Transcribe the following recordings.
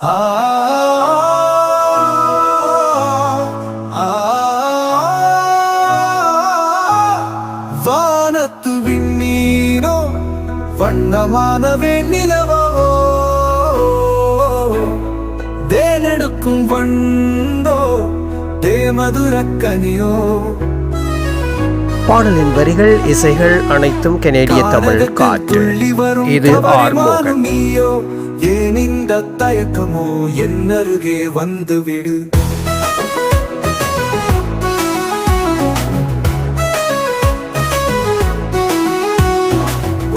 ஆ ஆ, வானத்து விண்ணீரோ வண்ணமான வெண்ணிலவோ தேனெடுக்கும் வண்டோ தேமதுரக்கனியோ பாடலின் வரிகள் இசைகள் அனைத்தும் கனேடிய தமிழ் காற்று. இது நீயோ ஏன் இந்த தயக்கமோ? என் அருகே வந்து விடு.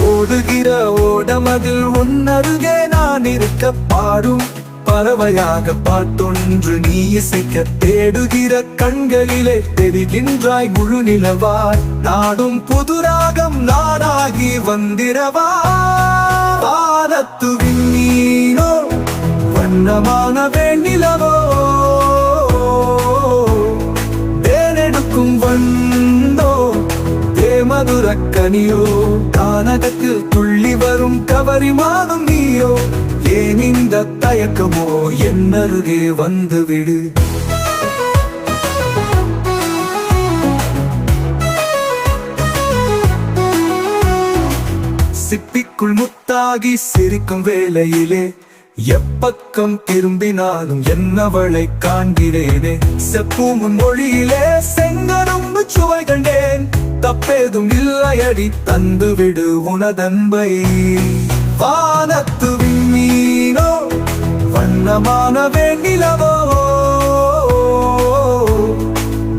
ஓடுகிற ஓடமதில் உன்னருகே நான் இருக்க பாடும். பறவையாக பாட்டொன்று நீ இசைக்க தேடுகிற கண்களிலே தெரிகின்றாய் முழு நிலவாய். நாடும் புதுராகம் நாடாகி வந்திரவா பாரத்து விண்ணீனோ வண்ணமான வெண்ணிலவோ? தேனெடுக்கும் வந்தோ தேமதுரக்கனியோ? தானகத்தில் துள்ளி வரும் கவரிமானும் நீயோ ஏன் தயக்கமோ என் அருகே வந்து விடு சிப்பிக்குள் முத்தாகி சிரிக்கும் வேளையிலே எப்பக்கம் திரும்பினாலும் என்னவளை காண்கிறேனே. செப்பும் மொழியிலே செங்கரும்பு சுவை கண்டேன். தப்பேதும் இல்லையடி தந்துவிடு உனதன்பை. வானத்து மனமான வேண்டிலவோ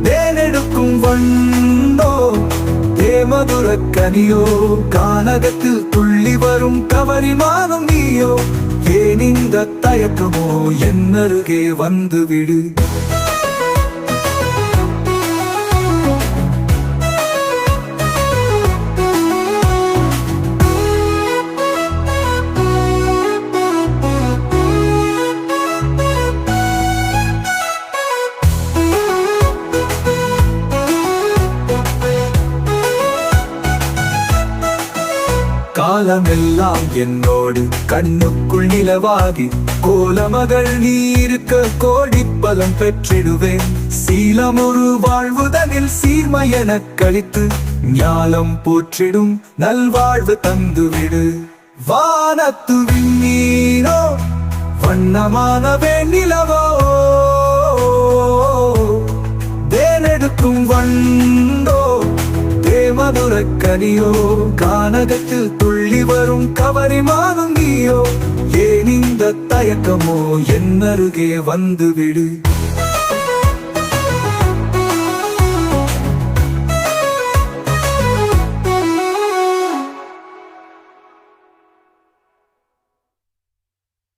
தேனெடுக்கும் வண்ணோ தேமதுர கனியோ கானகத்தில் துள்ளி வரும் கவரிமானும் நீயோ? ஏன் இந்த தயக்கமோ? என்னருகே வந்து விடு காலமெல்லாம் என்னோடு கண்ணுக்குள் நிலவாகி கோலமகள் நீ இருக்க கோடி பலம் பெற்றிடுவேன் ஒரு வாழ்வுதனில் சீர்மையென கழித்து ஞாலம் போற்றிடும் நல்வாழ்வு தந்துவிடு. வானத்து விண்ணீரோ வண்ணமான நிலவோ? தேனெடுக்கும் வண்டோ தேமதுர கனியோ கானகத்தில் துள் வரும் கவரிமானும் நீயோ ஏன் இந்த தயக்கமோ என்னருகே வந்துவிடு?